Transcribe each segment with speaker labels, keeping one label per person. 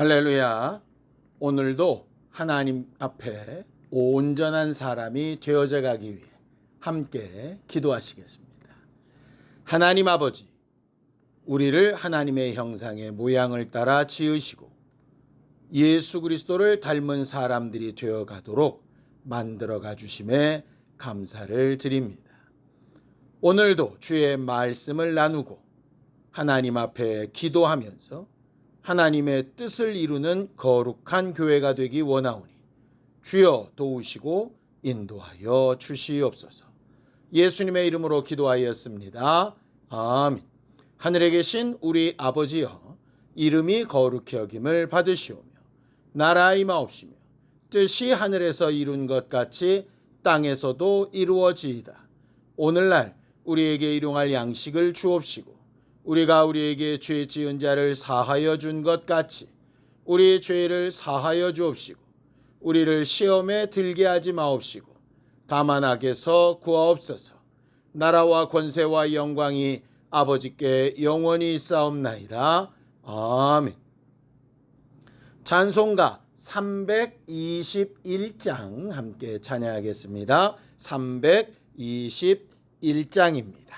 Speaker 1: 할렐루야. 오늘도 하나님 앞에 온전한 사람이 되어져 가기 위해 함께 기도하시겠습니다. 하나님 아버지, 우리를 하나님의 형상의 모양을 따라 지으시고 예수 그리스도를 닮은 사람들이 되어 가도록 만들어 가 주심에 감사를 드립니다. 오늘도 주의 말씀을 나누고 하나님 앞에 기도하면서 하나님의 뜻을 이루는 거룩한 교회가 되기 원하오니 주여 도우시고 인도하여 주시옵소서. 예수님의 이름으로 기도하였습니다. 아멘. 하늘에 계신 우리 아버지여 이름이 거룩히 여김을 받으시오며 나라 임하옵시며 뜻이 하늘에서 이룬 것 같이 땅에서도 이루어지이다. 오늘날 우리에게 일용할 양식을 주옵시고 우리가 우리에게 죄 지은 자를 사하여 준 것 같이 우리의 죄를 사하여 주옵시고 우리를 시험에 들게 하지 마옵시고 다만 악에서 구하옵소서. 나라와 권세와 영광이 아버지께 영원히 있사옵나이다. 아멘. 찬송가 321장 함께 찬양하겠습니다. 321장입니다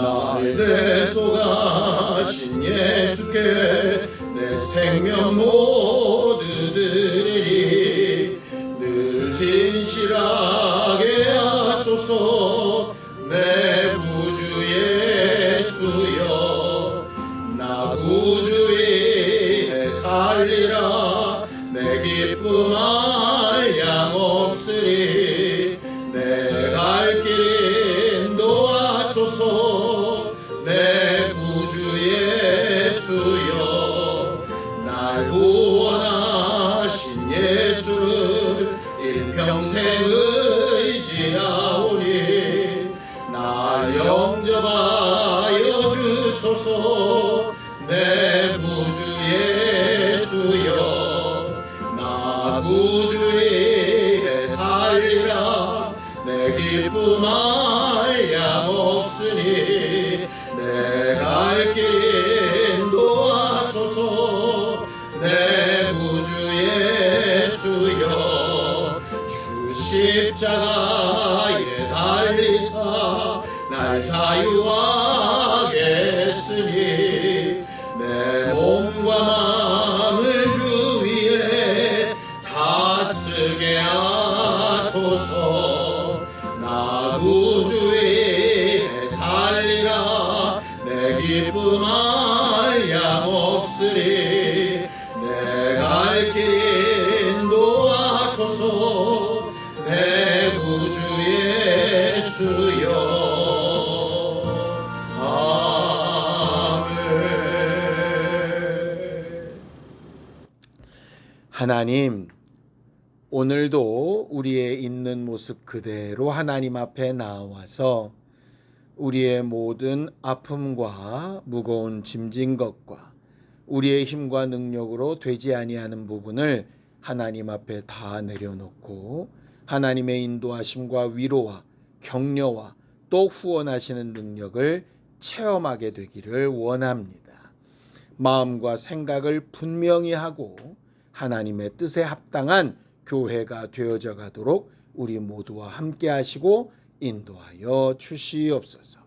Speaker 2: 날 대속하신 예수께 내 생명 모두 드리리 늘 진실하게 하소서 날 자유하게 했으니
Speaker 1: 하나님, 오늘도 우리의 있는 모습 그대로 하나님 앞에 나와서 우리의 모든 아픔과 무거운 짐진 것과 우리의 힘과 능력으로 되지 아니하는 부분을 하나님 앞에 다 내려놓고 하나님의 인도하심과 위로와 격려와 또 후원하시는 능력을 체험하게 되기를 원합니다. 마음과 생각을 분명히 하고 하나님의 뜻에 합당한 교회가 되어져 가도록 우리 모두와 함께 하시고 인도하여 주시옵소서.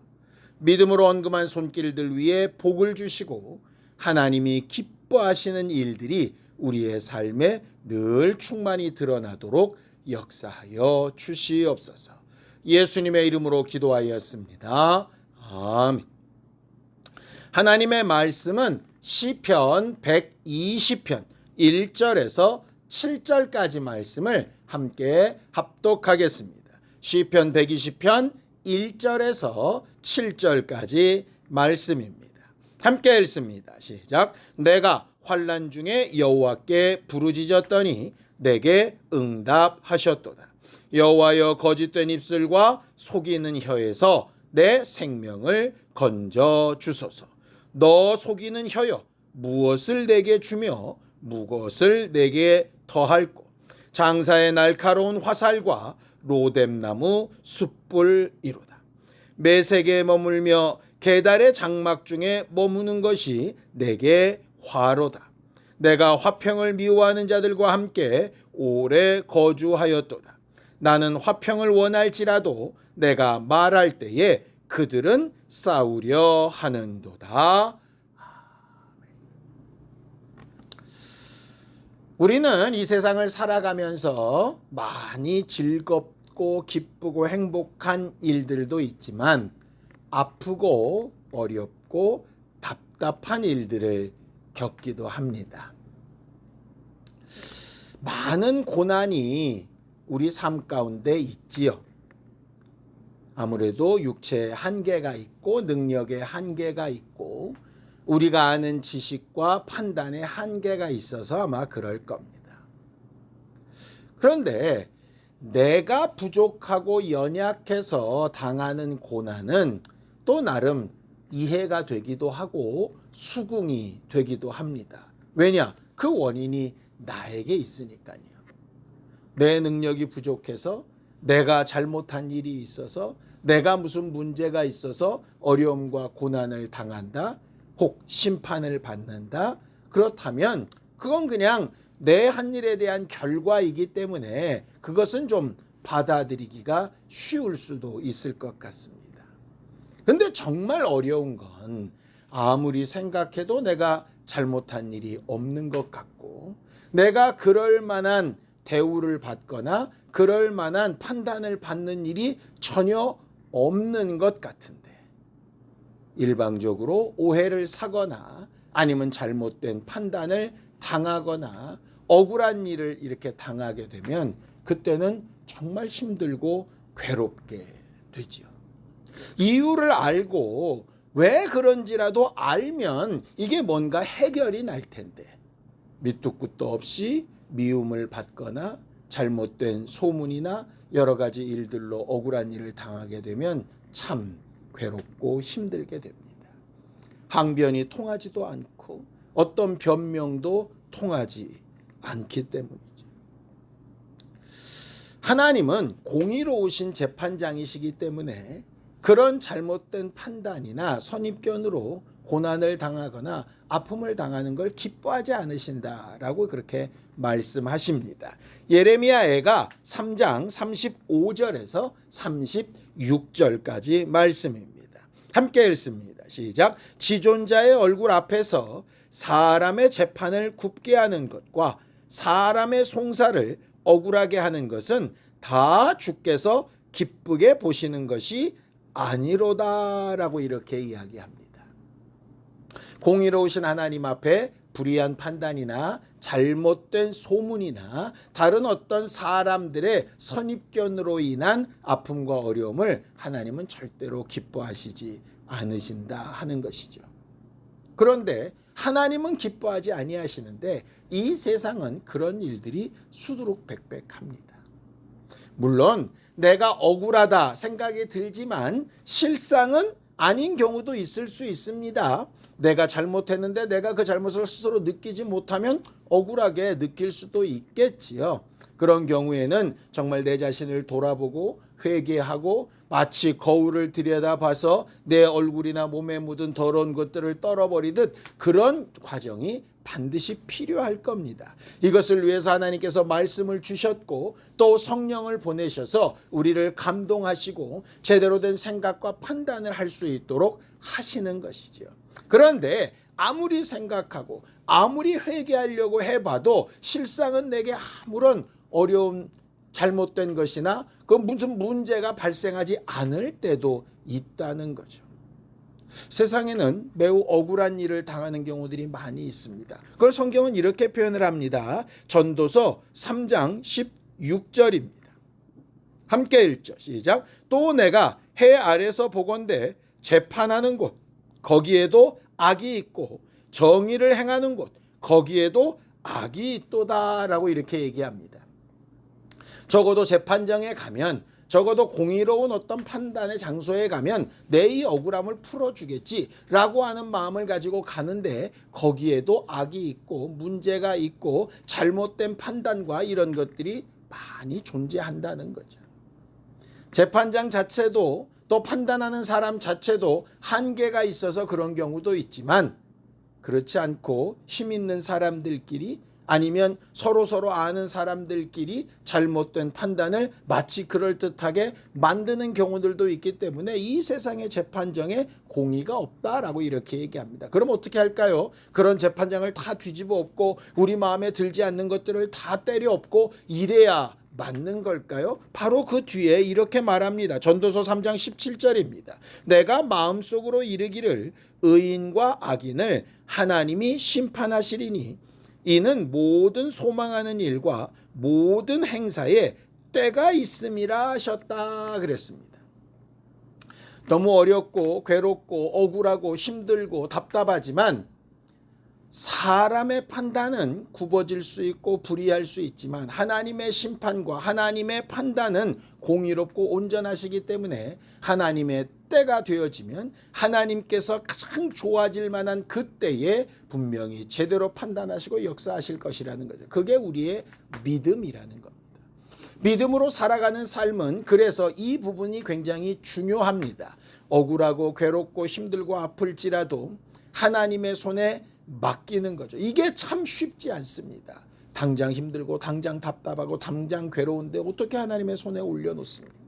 Speaker 1: 믿음으로 언금한 손길들 위에 복을 주시고 하나님이 기뻐하시는 일들이 우리의 삶에 늘 충만히 드러나도록 역사하여 주시옵소서. 예수님의 이름으로 기도하였습니다. 아멘. 하나님의 말씀은 시편 120편 1절에서 7절까지 말씀을 함께 합독하겠습니다. 시편 120편 1절에서 7절까지 말씀입니다. 함께 읽습니다. 시작. 내가 환란 중에 여호와께 부르짖었더니 내게 응답하셨도다. 여호와여 거짓된 입술과 속이는 혀에서 내 생명을 건져 주소서. 너 속이는 혀여 무엇을 내게 주며 무엇을 내게 더할꼬 장사의 날카로운 화살과 로뎀나무 숯불이로다. 매색에 머물며 계달의 장막 중에 머무는 것이 내게 화로다. 내가 화평을 미워하는 자들과 함께 오래 거주하였도다. 나는 화평을 원할지라도 내가 말할 때에 그들은 싸우려 하는도다. 우리는 이 세상을 살아가면서 많이 즐겁고 기쁘고 행복한 일들도 있지만 아프고 어렵고 답답한 일들을 겪기도 합니다. 많은 고난이 우리 삶 가운데 있지요. 아무래도 육체의 한계가 있고 능력의 한계가 있고 우리가 아는 지식과 판단의 한계가 있어서 아마 그럴 겁니다. 그런데 내가 부족하고 연약해서 당하는 고난은 또 나름 이해가 되기도 하고 수긍이 되기도 합니다. 왜냐? 그 원인이 나에게 있으니까요. 내 능력이 부족해서 내가 잘못한 일이 있어서 내가 무슨 문제가 있어서 어려움과 고난을 당한다. 혹 심판을 받는다. 그렇다면 그건 그냥 내 한 일에 대한 결과이기 때문에 그것은 좀 받아들이기가 쉬울 수도 있을 것 같습니다. 근데 정말 어려운 건 아무리 생각해도 내가 잘못한 일이 없는 것 같고 내가 그럴 만한 대우를 받거나 그럴 만한 판단을 받는 일이 전혀 없는 것 같은데 일방적으로 오해를 사거나 아니면 잘못된 판단을 당하거나 억울한 일을 이렇게 당하게 되면 그때는 정말 힘들고 괴롭게 되지요. 이유를 알고 왜 그런지라도 알면 이게 뭔가 해결이 날 텐데 밑도 끝도 없이 미움을 받거나 잘못된 소문이나 여러 가지 일들로 억울한 일을 당하게 되면 참 괴롭고 힘들게 됩니다. 항변이 통하지도 않고 어떤 변명도 통하지 않기 때문이죠. 하나님은 공의로우신 재판장이시기 때문에 그런 잘못된 판단이나 선입견으로 고난을 당하거나 아픔을 당하는 걸 기뻐하지 않으신다라고 그렇게 말씀하십니다. 예레미야애가 3장 35절에서 36절까지 말씀입니다. 함께 읽습니다. 시작. 지존자의 얼굴 앞에서 사람의 재판을 굽게 하는 것과 사람의 송사를 억울하게 하는 것은 다 주께서 기쁘게 보시는 것이 아니로다라고 이렇게 이야기합니다. 공의로우신 하나님 앞에 불의한 판단이나 잘못된 소문이나 다른 어떤 사람들의 선입견으로 인한 아픔과 어려움을 하나님은 절대로 기뻐하시지 않으신다 하는 것이죠. 그런데 하나님은 기뻐하지 아니하시는데 이 세상은 그런 일들이 수두룩백백합니다. 물론 내가 억울하다 생각이 들지만 실상은 아닌 경우도 있을 수 있습니다. 내가 잘못했는데 내가 그 잘못을 스스로 느끼지 못하면 억울하게 느낄 수도 있겠지요. 그런 경우에는 정말 내 자신을 돌아보고 회개하고 마치 거울을 들여다봐서 내 얼굴이나 몸에 묻은 더러운 것들을 떨어버리듯 그런 과정이 반드시 필요할 겁니다. 이것을 위해서 하나님께서 말씀을 주셨고 또 성령을 보내셔서 우리를 감동하시고 제대로 된 생각과 판단을 할 수 있도록 하시는 것이죠. 그런데 아무리 생각하고 아무리 회개하려고 해봐도 실상은 내게 아무런 어려움 잘못된 것이나 그 무슨 문제가 발생하지 않을 때도 있다는 거죠. 세상에는 매우 억울한 일을 당하는 경우들이 많이 있습니다. 그걸 성경은 이렇게 표현을 합니다. 전도서 3장 16절입니다. 함께 읽죠. 시작. 또 내가 해 아래서 보건대 재판하는 곳 거기에도 악이 있고 정의를 행하는 곳 거기에도 악이 있도다라고 이렇게 얘기합니다. 적어도 재판장에 가면 적어도 공의로운 어떤 판단의 장소에 가면 내 이 억울함을 풀어주겠지라고 하는 마음을 가지고 가는데 거기에도 악이 있고 문제가 있고 잘못된 판단과 이런 것들이 많이 존재한다는 거죠. 재판장 자체도 또 판단하는 사람 자체도 한계가 있어서 그런 경우도 있지만 그렇지 않고 힘 있는 사람들끼리 아니면 서로 서로 아는 사람들끼리 잘못된 판단을 마치 그럴듯하게 만드는 경우들도 있기 때문에 이 세상의 재판정에 공의가 없다라고 이렇게 얘기합니다. 그럼 어떻게 할까요? 그런 재판장을 다 뒤집어 엎고 우리 마음에 들지 않는 것들을 다 때려 엎고 이래야 맞는 걸까요? 바로 그 뒤에 이렇게 말합니다. 전도서 3장 17절입니다. 내가 마음속으로 이르기를 의인과 악인을 하나님이 심판하시리니 이는 모든 소망하는 일과 모든 행사에 때가 있음이라 하셨다 그랬습니다. 너무 어렵고 괴롭고 억울하고 힘들고 답답하지만 사람의 판단은 굽어질 수 있고 불이할 수 있지만 하나님의 심판과 하나님의 판단은 공의롭고 온전하시기 때문에 하나님의 때가 되어지면 하나님께서 가장 좋아질 만한 그때에 분명히 제대로 판단하시고 역사하실 것이라는 거죠. 그게 우리의 믿음이라는 겁니다. 믿음으로 살아가는 삶은 그래서 이 부분이 굉장히 중요합니다. 억울하고 괴롭고 힘들고 아플지라도 하나님의 손에 맡기는 거죠. 이게 참 쉽지 않습니다. 당장 힘들고 당장 답답하고 당장 괴로운데 어떻게 하나님의 손에 올려놓습니까?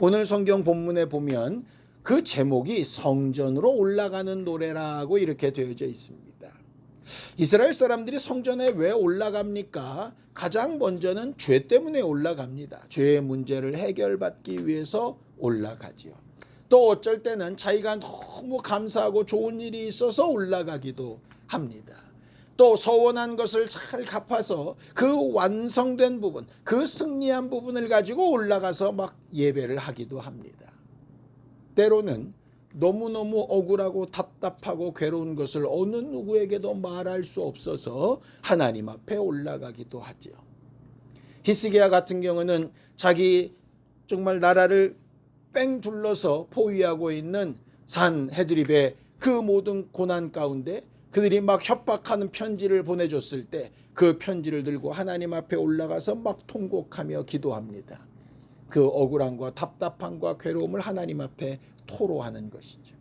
Speaker 1: 오늘 성경 본문에 보면 그 제목이 성전으로 올라가는 노래라고 이렇게 되어져 있습니다. 이스라엘 사람들이 성전에 왜 올라갑니까? 가장 먼저는 죄 때문에 올라갑니다. 죄의 문제를 해결받기 위해서 올라가지요. 또 어쩔 때는 자기가 너무 감사하고 좋은 일이 있어서 올라가기도 합니다. 또 서원한 것을 잘 갚아서 그 완성된 부분, 그 승리한 부분을 가지고 올라가서 막 예배를 하기도 합니다. 때로는 너무너무 억울하고 답답하고 괴로운 것을 어느 누구에게도 말할 수 없어서 하나님 앞에 올라가기도 하지요. 히스기야 같은 경우는 자기 정말 나라를 뺑 둘러서 포위하고 있는 산 헤드립의 그 모든 고난 가운데 그들이 막 협박하는 편지를 보내줬을 때 그 편지를 들고 하나님 앞에 올라가서 막 통곡하며 기도합니다. 그 억울함과 답답함과 괴로움을 하나님 앞에 토로하는 것이죠.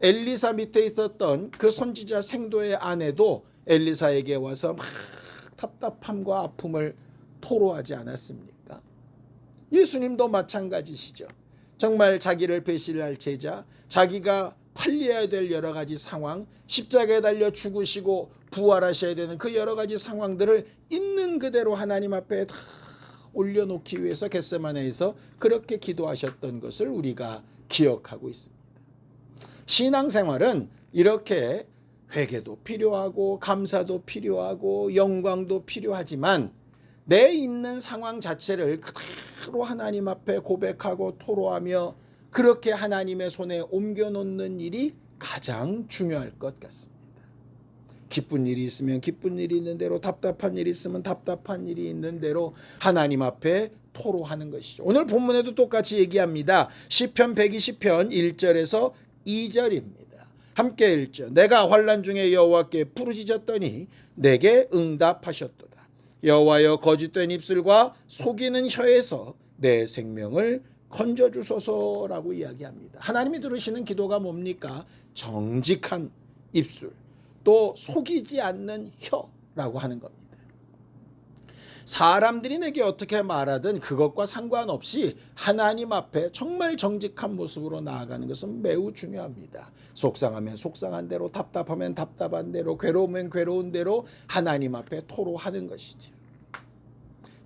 Speaker 1: 엘리사 밑에 있었던 그 선지자 생도의 아내도 엘리사에게 와서 막 답답함과 아픔을 토로하지 않았습니까? 예수님도 마찬가지시죠. 정말 자기를 배신할 제자, 자기가 팔려야 될 여러 가지 상황, 십자가에 달려 죽으시고 부활하셔야 되는 그 여러 가지 상황들을 있는 그대로 하나님 앞에 다 올려놓기 위해서 겟세마네에서 그렇게 기도하셨던 것을 우리가 기억하고 있습니다. 신앙생활은 이렇게 회개도 필요하고 감사도 필요하고 영광도 필요하지만 내 있는 상황 자체를 그대로 하나님 앞에 고백하고 토로하며 그렇게 하나님의 손에 옮겨 놓는 일이 가장 중요할 것 같습니다. 기쁜 일이 있으면 기쁜 일이 있는 대로 답답한 일이 있으면 답답한 일이 있는 대로 하나님 앞에 토로하는 것이죠. 오늘 본문에도 똑같이 얘기합니다. 시편 120편 1절에서 2절입니다. 함께 읽죠. 내가 환란 중에 여호와께 부르짖었더니 내게 응답하셨도다. 여호와여 거짓된 입술과 속이는 혀에서 내 생명을 건져 주소서라고 이야기합니다. 하나님이 들으시는 기도가 뭡니까? 정직한 입술, 또 속이지 않는 혀라고 하는 겁니다. 사람들이 내게 어떻게 말하든 그것과 상관없이 하나님 앞에 정말 정직한 모습으로 나아가는 것은 매우 중요합니다. 속상하면 속상한 대로, 답답하면 답답한 대로, 괴로우면 괴로운 대로 하나님 앞에 토로하는 것이죠.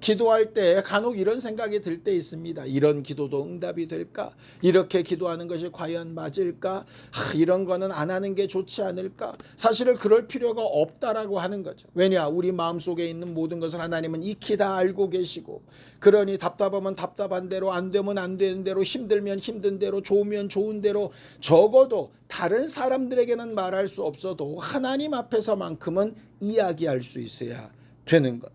Speaker 1: 기도할 때 간혹 이런 생각이 들 때 있습니다. 이런 기도도 응답이 될까? 이렇게 기도하는 것이 과연 맞을까? 하, 이런 거는 안 하는 게 좋지 않을까? 사실은 그럴 필요가 없다라고 하는 거죠. 왜냐? 우리 마음속에 있는 모든 것을 하나님은 익히 다 알고 계시고 그러니 답답하면 답답한 대로 안 되면 안 되는 대로 힘들면 힘든 대로 좋으면 좋은 대로 적어도 다른 사람들에게는 말할 수 없어도 하나님 앞에서만큼은 이야기할 수 있어야 되는 것.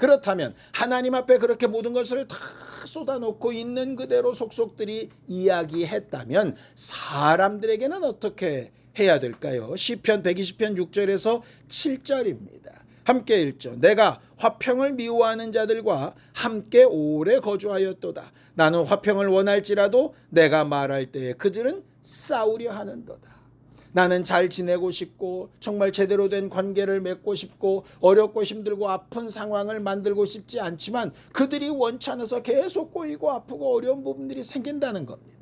Speaker 1: 그렇다면 하나님 앞에 그렇게 모든 것을 다 쏟아놓고 있는 그대로 속속들이 이야기했다면 사람들에게는 어떻게 해야 될까요? 시편 120편 6절에서 7절입니다. 함께 읽죠. 내가 화평을 미워하는 자들과 함께 오래 거주하였도다. 나는 화평을 원할지라도 내가 말할 때에 그들은 싸우려 하는도다. 나는 잘 지내고 싶고 정말 제대로 된 관계를 맺고 싶고 어렵고 힘들고 아픈 상황을 만들고 싶지 않지만 그들이 원치 않아서 계속 꼬이고 아프고 어려운 부분들이 생긴다는 겁니다.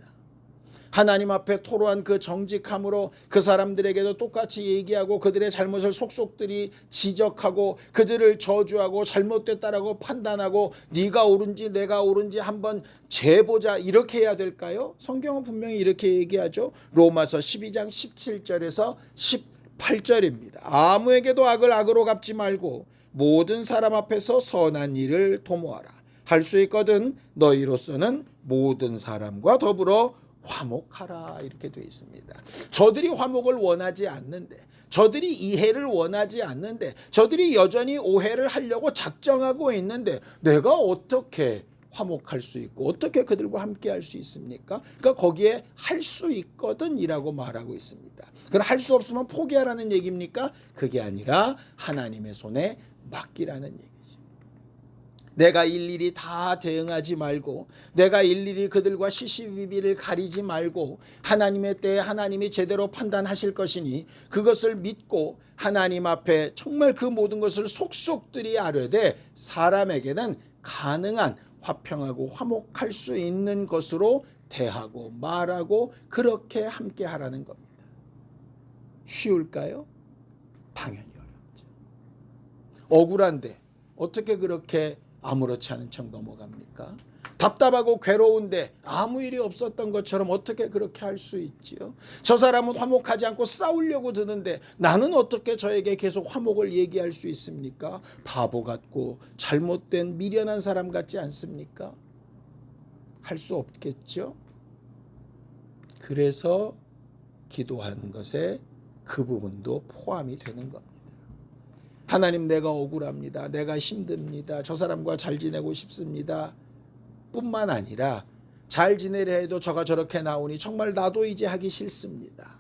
Speaker 1: 하나님 앞에 토로한 그 정직함으로 그 사람들에게도 똑같이 얘기하고 그들의 잘못을 속속들이 지적하고 그들을 저주하고 잘못됐다라고 판단하고 네가 옳은지 내가 옳은지 한번 재보자 이렇게 해야 될까요? 성경은 분명히 이렇게 얘기하죠. 로마서 12장 17절에서 18절입니다. 아무에게도 악을 악으로 갚지 말고 모든 사람 앞에서 선한 일을 도모하라. 할 수 있거든 너희로서는 모든 사람과 더불어 화목하라 이렇게 되어 있습니다. 저들이 화목을 원하지 않는데 저들이 이해를 원하지 않는데 저들이 여전히 오해를 하려고 작정하고 있는데 내가 어떻게 화목할 수 있고 어떻게 그들과 함께 할 수 있습니까? 그러니까 거기에 할 수 있거든이라고 말하고 있습니다. 그럼 할 수 없으면 포기하라는 얘기입니까? 그게 아니라 하나님의 손에 맡기라는 얘기. 내가 일일이 다 대응하지 말고 내가 일일이 그들과 시시비비를 가리지 말고 하나님의 때에 하나님이 제대로 판단하실 것이니 그것을 믿고 하나님 앞에 정말 그 모든 것을 속속들이 아뢰되 사람에게는 가능한 화평하고 화목할 수 있는 것으로 대하고 말하고 그렇게 함께 하라는 겁니다. 쉬울까요? 당연히 어렵죠. 억울한데 어떻게 그렇게 아무렇지 않은 척 넘어갑니까? 답답하고 괴로운데 아무 일이 없었던 것처럼 어떻게 그렇게 할 수 있지요? 저 사람은 화목하지 않고 싸우려고 드는데 나는 어떻게 저에게 계속 화목을 얘기할 수 있습니까? 바보 같고 잘못된 미련한 사람 같지 않습니까? 할 수 없겠죠? 그래서 기도하는 것에 그 부분도 포함이 되는 겁니다. 하나님 내가 억울합니다. 내가 힘듭니다. 저 사람과 잘 지내고 싶습니다. 뿐만 아니라 잘 지내려 해도 저가 저렇게 나오니 정말 나도 이제 하기 싫습니다.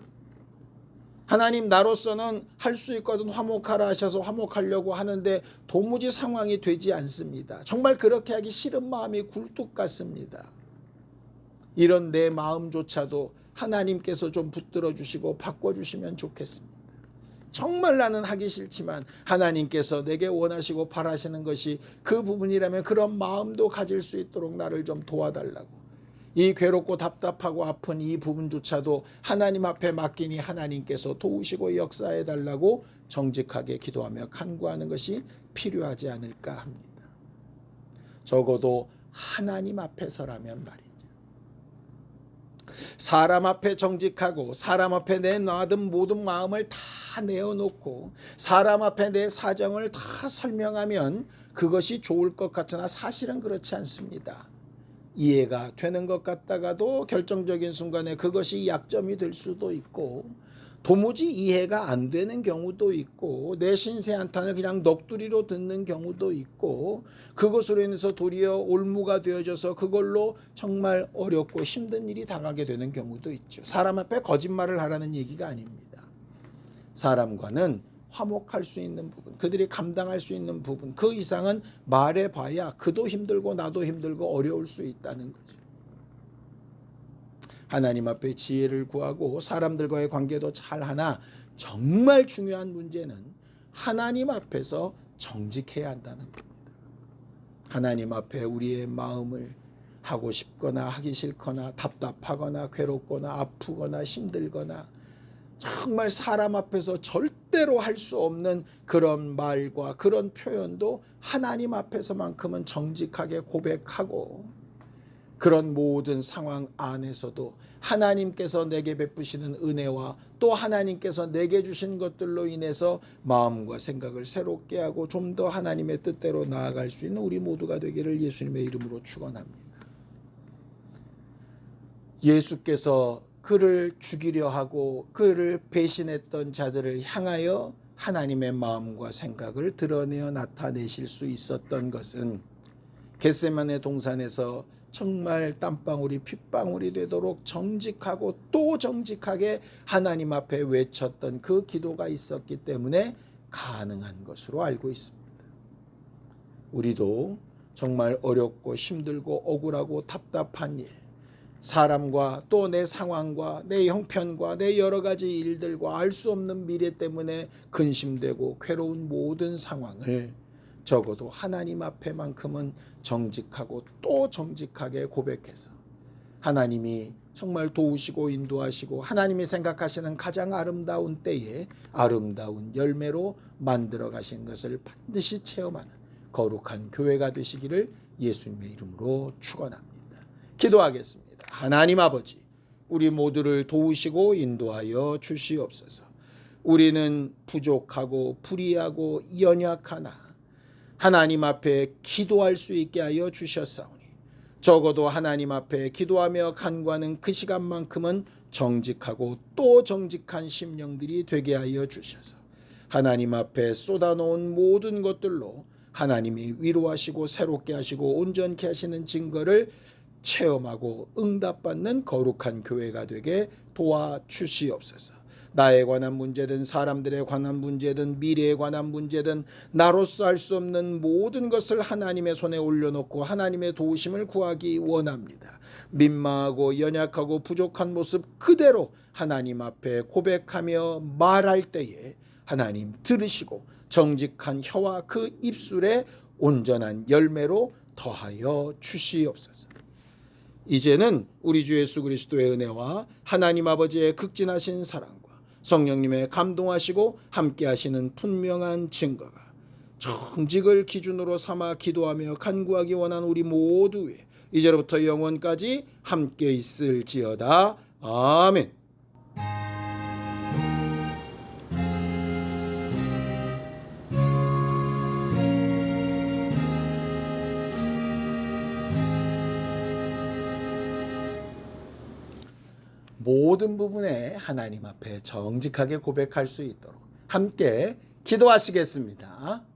Speaker 1: 하나님 나로서는 할 수 있거든 화목하라 하셔서 화목하려고 하는데 도무지 상황이 되지 않습니다. 정말 그렇게 하기 싫은 마음이 굴뚝 같습니다. 이런 내 마음조차도 하나님께서 좀 붙들어 주시고 바꿔 주시면 좋겠습니다. 정말 나는 하기 싫지만 하나님께서 내게 원하시고 바라시는 것이 그 부분이라면 그런 마음도 가질 수 있도록 나를 좀 도와달라고. 이 괴롭고 답답하고 아픈 이 부분조차도 하나님 앞에 맡기니 하나님께서 도우시고 역사해 달라고 정직하게 기도하며 간구하는 것이 필요하지 않을까 합니다. 적어도 하나님 앞에서라면 말이죠. 사람 앞에 정직하고 사람 앞에 내 놔둔 모든 마음을 다 내어놓고 사람 앞에 내 사정을 다 설명하면 그것이 좋을 것 같으나 사실은 그렇지 않습니다. 이해가 되는 것 같다가도 결정적인 순간에 그것이 약점이 될 수도 있고 도무지 이해가 안 되는 경우도 있고 내 신세 한탄을 그냥 넋두리로 듣는 경우도 있고 그것으로 인해서 도리어 올무가 되어져서 그걸로 정말 어렵고 힘든 일이 당하게 되는 경우도 있죠. 사람 앞에 거짓말을 하라는 얘기가 아닙니다. 사람과는 화목할 수 있는 부분, 그들이 감당할 수 있는 부분, 그 이상은 말해봐야 그도 힘들고 나도 힘들고 어려울 수 있다는 거죠. 하나님 앞에 지혜를 구하고 사람들과의 관계도 잘 하나 정말 중요한 문제는 하나님 앞에서 정직해야 한다는 겁니다. 하나님 앞에 우리의 마음을 하고 싶거나 하기 싫거나 답답하거나 괴롭거나 아프거나 힘들거나 정말 사람 앞에서 절대로 할 수 없는 그런 말과 그런 표현도 하나님 앞에서만큼은 정직하게 고백하고 그런 모든 상황 안에서도 하나님께서 내게 베푸시는 은혜와 또 하나님께서 내게 주신 것들로 인해서 마음과 생각을 새롭게 하고 좀 더 하나님의 뜻대로 나아갈 수 있는 우리 모두가 되기를 예수님의 이름으로 축원합니다. 예수께서 그를 죽이려 하고 그를 배신했던 자들을 향하여 하나님의 마음과 생각을 드러내어 나타내실 수 있었던 것은 겟세만의 동산에서 정말 땀방울이 핏방울이 되도록 정직하고 또 정직하게 하나님 앞에 외쳤던 그 기도가 있었기 때문에 가능한 것으로 알고 있습니다. 우리도 정말 어렵고 힘들고 억울하고 답답한 일, 사람과 또 내 상황과 내 형편과 내 여러 가지 일들과 알 수 없는 미래 때문에 근심되고 괴로운 모든 상황을 적어도 하나님 앞에만큼은 정직하고 또 정직하게 고백해서 하나님이 정말 도우시고 인도하시고 하나님이 생각하시는 가장 아름다운 때에 아름다운 열매로 만들어 가신 것을 반드시 체험하는 거룩한 교회가 되시기를 예수님의 이름으로 축원합니다. 기도하겠습니다. 하나님 아버지, 우리 모두를 도우시고 인도하여 주시옵소서. 우리는 부족하고 불의하고 연약하나 하나님 앞에 기도할 수 있게 하여 주셨사오니 적어도 하나님 앞에 기도하며 간구하는 그 시간만큼은 정직하고 또 정직한 심령들이 되게 하여 주셔서 하나님 앞에 쏟아놓은 모든 것들로 하나님이 위로하시고 새롭게 하시고 온전케 하시는 증거를 체험하고 응답받는 거룩한 교회가 되게 도와주시옵소서. 나에 관한 문제든 사람들에 관한 문제든 미래에 관한 문제든 나로서 할 수 없는 모든 것을 하나님의 손에 올려놓고 하나님의 도우심을 구하기 원합니다. 민망하고 연약하고 부족한 모습 그대로 하나님 앞에 고백하며 말할 때에 하나님 들으시고 정직한 혀와 그 입술에 온전한 열매로 더하여 주시옵소서. 이제는 우리 주 예수 그리스도의 은혜와 하나님 아버지의 극진하신 사랑과 성령님의 감동하시고 함께 하시는 분명한 증거가 정직을 기준으로 삼아 기도하며 간구하기 원한 우리 모두의 이제로부터 영원까지 함께 있을지어다. 아멘. 모든 부분에 하나님 앞에 정직하게 고백할 수 있도록 함께 기도하시겠습니다.